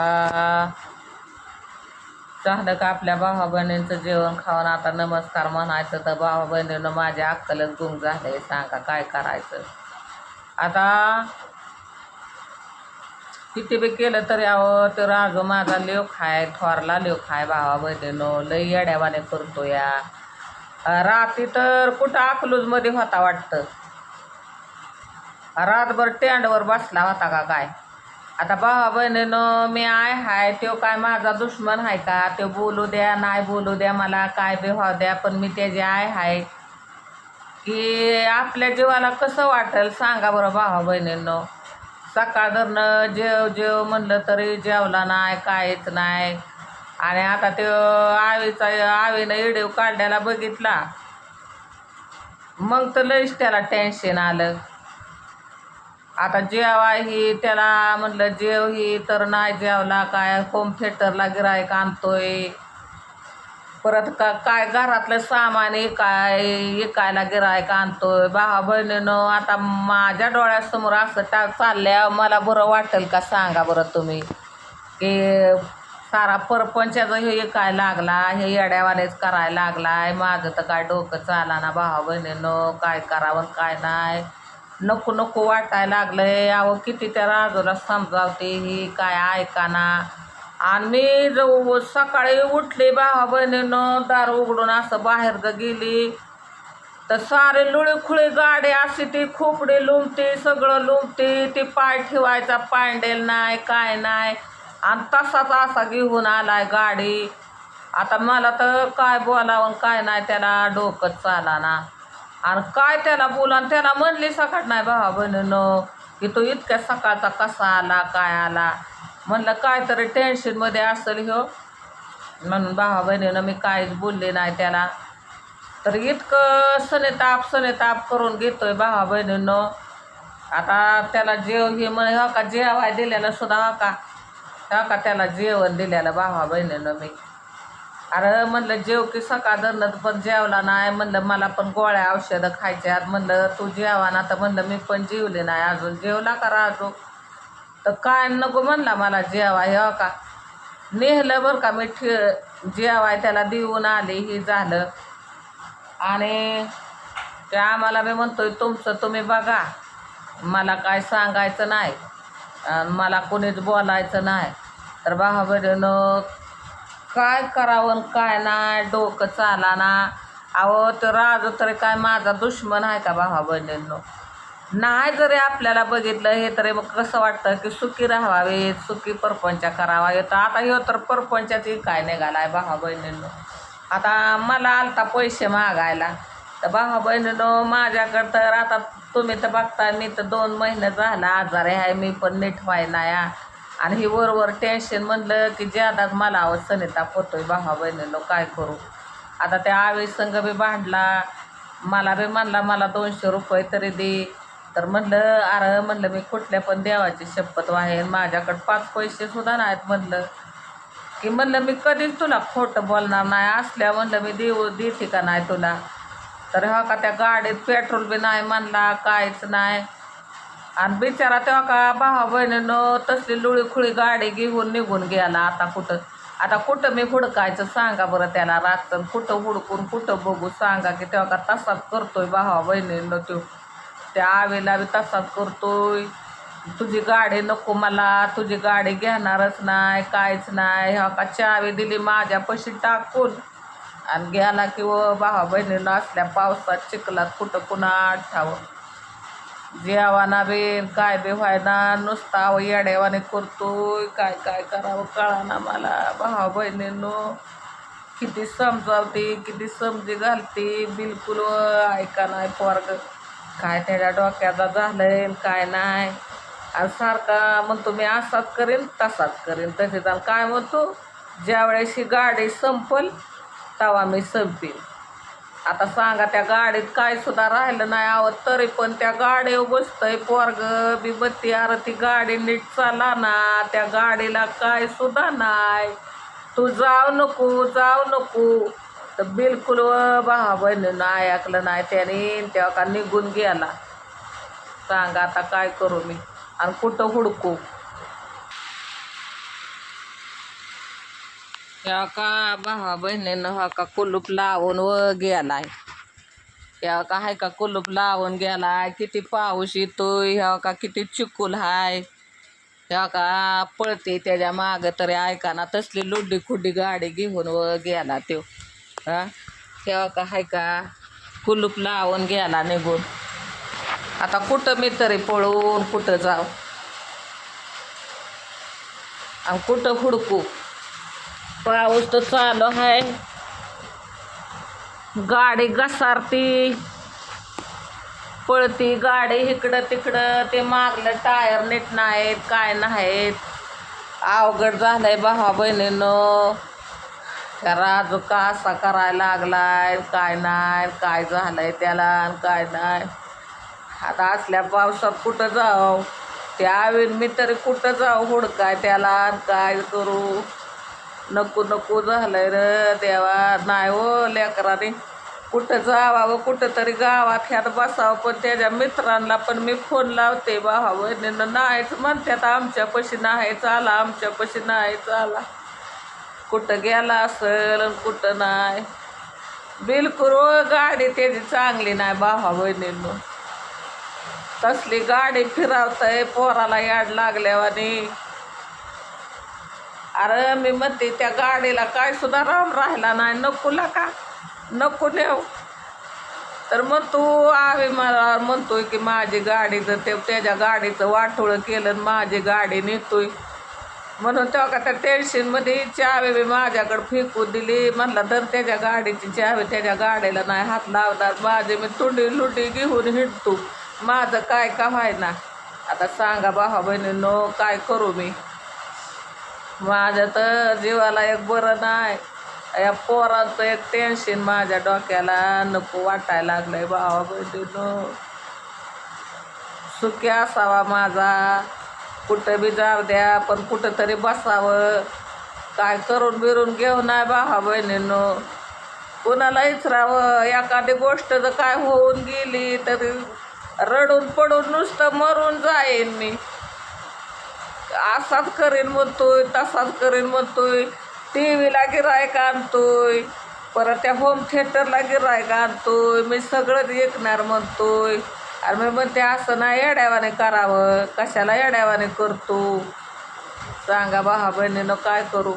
आता झालं का आपल्या भावा बहिणींचं जेवण खाऊन आता नमस्कार म्हणायचं तर भावा बहिणीनं माझ्या अक्कलच गुंग झालंय. सांगा काय करायचं? आता किती बी केलं तरी अहो ते राजू माझा लेव खाय थोरला लेव खाय भावा बहिणीनं. लई येड्यावाने करतो या. रात्री तर कुठं अकलूजमध्ये होता वाटतं? रातभर टँडवर बसला होता का काय? आता भावा बहिणीनं मी आय हाय तो काय माझा दुश्मन आहे का? तो बोलू द्या नाही बोलू द्या मला काय बी व्हाव द्या पण मी त्याची आय हाय. की आपल्या जीवाला कसं वाटेल सांगा बरं भावा बहिणींनो. सकाळ धरणं जेव जेव म्हणलं तरी जेवला नाही काहीच नाही. आणि आता ते आवीचा आवीनं इडीव काढण्याला बघितला. मग तर लईच त्याला टेन्शन आलं. आता जेवा ही त्याला म्हटलं जेव ही तर नाही जेवला काय होम थिएटरला गिरायक आणतोय. परत का काय घरातलं सामान एकाय एकायला गिरायक आणतोय. भावा बहिणीनं आता माझ्या डोळ्यासमोर असं टा चालल्या. मला बरं वाटेल का सांगा बरं तुम्ही. की सारा परपंचाचं हे काय लागला हे येड्यावालेच करायला लागलाय. माझं तर काय डोकं चाला ना भावा बहिणीनं. काय करावं काय नाही. नको नको वाटायला आहे अहो किती त्या राजूला समजावते ही काय ऐकाना आणि मी जो सकाळी उठली भावा बहिणीनं दार उघडून असं बाहेर जर गेली. तर सारे लुळीखुळी गाडी अशी ती खोपडी लुंबती सगळं लुंबती ती पाय ठेवायचा पांडेल नाही काय नाही. आणि तसाच असा घेऊन आलाय गाडी. आता मला तर काय बोलावं काय नाही त्याला डोकंच चाला ना आणि काय त्याला बोला आणि त्याला म्हणली सकाळ नाही भावा बहिणीनं की तो इतक्या सकाळचा कसा आला काय आला? म्हणलं काय तरी टेन्शनमध्ये असेल ह्यो. म्हणून भावा बहिणीनं मी काहीच बोलले नाही त्याला. तर इतकं सनेताप सनेताप करून घेतोय भावा बहिणीनं आता त्याला जेव हे म्हणे हो का जेवाय दिल्यानं सुद्धा हो का? हो का त्याला जेवण दिल्याला भावा बहिणीनं मी. अरे म्हणलं जेव की सकाळ धरलं पण जेवला नाही. म्हणलं मला पण गोळ्या औषधं खायच्यात म्हणलं तू जेवा ना तर म्हणलं मी पण जेवले नाही. अजून जेवला का राजू तर काय नको म्हणला मला जेवा. हे हो का नेहलं बरं का मी ठे जेवाय त्याला देऊन आले हे झालं. आणि ते आम्हाला मी म्हणतोय तुमचं तुम्ही बघा. मला काय सांगायचं नाही. मला कोणीच बोलायचं नाही. तर भावा बहिणीनं काय करावं काय नाही डोकं चाला ना अहो तर राजू तरी काय माझा दुश्मन आहे का भावा बहिणींनो? नाही जरी आपल्याला बघितलं हे तरी मग कसं वाटतं की सुखी राहावे सुखी परपंच करावा? येतं आता हे तर परपंचाची काय निघाला आहे भावा बहिणींनो? आता मला आलता पैसे मागायला. तर भावा बहिणींनो माझ्याकडं तर आता तुम्ही तर बघता मी तर दोन महिने झाला आजारी आहे मी पण नीट व्हाय नाही. आणि हे वरवर टेन्शन म्हणलं की ज्यादाच मला आवाज सनिताप होतोय भावा बहिणीनं काय करू? आता त्या आवेश संघ बी भांडला मला बी म्हणला मला दोनशे रुपये तरी दे. तर म्हणलं अरे म्हणलं मी कुठल्या पण देवाची शपथ वाहेन माझ्याकडं पाच पैसे सुद्धा नाहीत म्हणलं. की म्हणलं मी कधीच तुला खोटं बोलणार नाही. असल्या म्हणलं मी देऊ देते का नाही तुला? तर हा का त्या गाडीत पेट्रोल बी नाही म्हणला काहीच नाही. आणि बिचारा तेव्हा का भावा बहिणीनं तसली लुळीखुळी गाडी घेऊन निघून गेला. आता कुठं आता कुठं मी हुडकायचं सांगा बरं त्याला रातचं कुठं हुडकून कुठं बघू सांगा की तेव्हा का तसाच करतोय भावा बहिणीनं तो त्या आवेला बी तसाच करतोय. तुझी गाडी नको मला तुझी गाडी घेणारच नाही कायच नाही. हा का चावी दिली माझ्यापाशी टाकून? आणि गेला की व भावा बहिणीनं असल्या पावसात चिखलात कुठं कुणा आठावं जेवाना बी काय बी व्हायना नुसता अहो येड्यावाने करतोय. काय काय करावं कळाना मला. भावा बहिणींनो किती समजावते किती समजी घालते. बिलकुल ऐका नाही पोरग. काय त्याच्या डोक्याचा झालंय काय नाही. आणि सारखा म्हणतो मी असाच करेन तसाच करेन. तसेच आणि काय म्हणतो ज्या गाडी संपल तेव्हा मी संपेन. आता सांगा त्या गाडीत काय सुद्धा राहिलं नाही आवत तरी पण त्या गाडीवर बसतंय पोरग. बी बत्ती अरे ती गाडी नीट चाला ना त्या गाडीला काय सुद्धा नाही. तू जाऊ नको जाऊ नको. तर बिलकुल भावा बहिणीनं ऐकलं नाही त्याने तेव्हा का निघून गेला. सांगा आता काय करू मी. आणि कुठं हुडकू? ह्या का भावा बहिणीनं हा का कुलूप लावून व गेलाय. ह्या का हाय का कुलूप लावून गेलाय. किती पाऊस येतोय ह्या का किती चिकूल हाय. ह्या का पळते त्याच्या माग तरी ऐकाना तसली लुड्डी खुड्डी गाडी घेऊन व गेला त्यो. हा? ह्या का हाय का कुलूप लावून गेला निघून. आता कुठं मी तरी पळून कुठं जाऊ. आणि कुठं हुडकू? पाऊस तर चालू आहे. गाडी घसारती. पळती गाडी इकडं तिकडं ते मागलं टायर नीट नाहीत काय नाहीत. अवघड झालंय भावा बहिणीनं. राजू का असा करायला लागलाय? काय नाही काय झालंय त्याला काय नाही. आता असल्या पावसात कुठं जाऊ त्यावेळी मी तरी कुठं जाऊ हुडकाय त्याला काय करू? नको नको झालंय र देवा. नाही हो लेकराने. कुठं जावावं कुठं तरी गावात ह्यात बसावं पण त्याच्या मित्रांना पण मी फोन लावते भावा बहिणीनं नाहीच म्हणतात आमच्यापाशी नाही चाला आमच्यापाशी नाही चाला. कुठं गेला असेल कुठं नाही. बिलकुल हो, गाडी त्याची चांगली नाही भावा बहिणीनं तसली गाडी फिरवतंय पोराला याड लागल्यावानी. अरे मी म्हणते त्या गाडीला काय सुद्धा राम राहिला नाही. नकोला का नको नेऊ. तर मग तू आम्ही मला म्हणतोय की माझी गाडीचं ते त्याच्या गाडीचं वाटोळं केलं आणि माझी गाडी नेतोय. म्हणून तेव्हा का त्या टेन्शनमध्ये चावी मी माझ्याकडे फेकून दिली. म्हणलं तर त्याच्या गाडीची चावी त्याच्या गाडीला नाही हात लावणार. माझे मी तुंडी लुटी घेऊन हिंडतो. माझं काय का व्हायना? आता सांगा भावा बहिणींनो काय करू मी? माझ्या तर जीवाला एक बरं नाही. या पोरांचं एक टेन्शन माझ्या डोक्याला. नको वाटायला लागलंय भावा बहिणीनं. सुखी असावा माझा. कुठं बी जाऊ द्या पण कुठं तरी बसावं. काय करून बिरून घेऊ नाही भावा बहिणीनं. कुणाला इचरावं एखादी गोष्ट जर काय होऊन गेली तरी रडून पडून नुसतं मरून जाईन मी. असाच करीन म्हणतोय तसाच करीन म्हणतोय. टी व्हीला गिरायक आणतोय परत त्या होम थिएटरला गिरायक आणतोय मी सगळंच ऐकणार म्हणतोय. आणि मी म्हणते असं नाही येड्यावाने करावं कशाला येड्यावाने करतो? सांगा भावा बहिणीनं काय करू?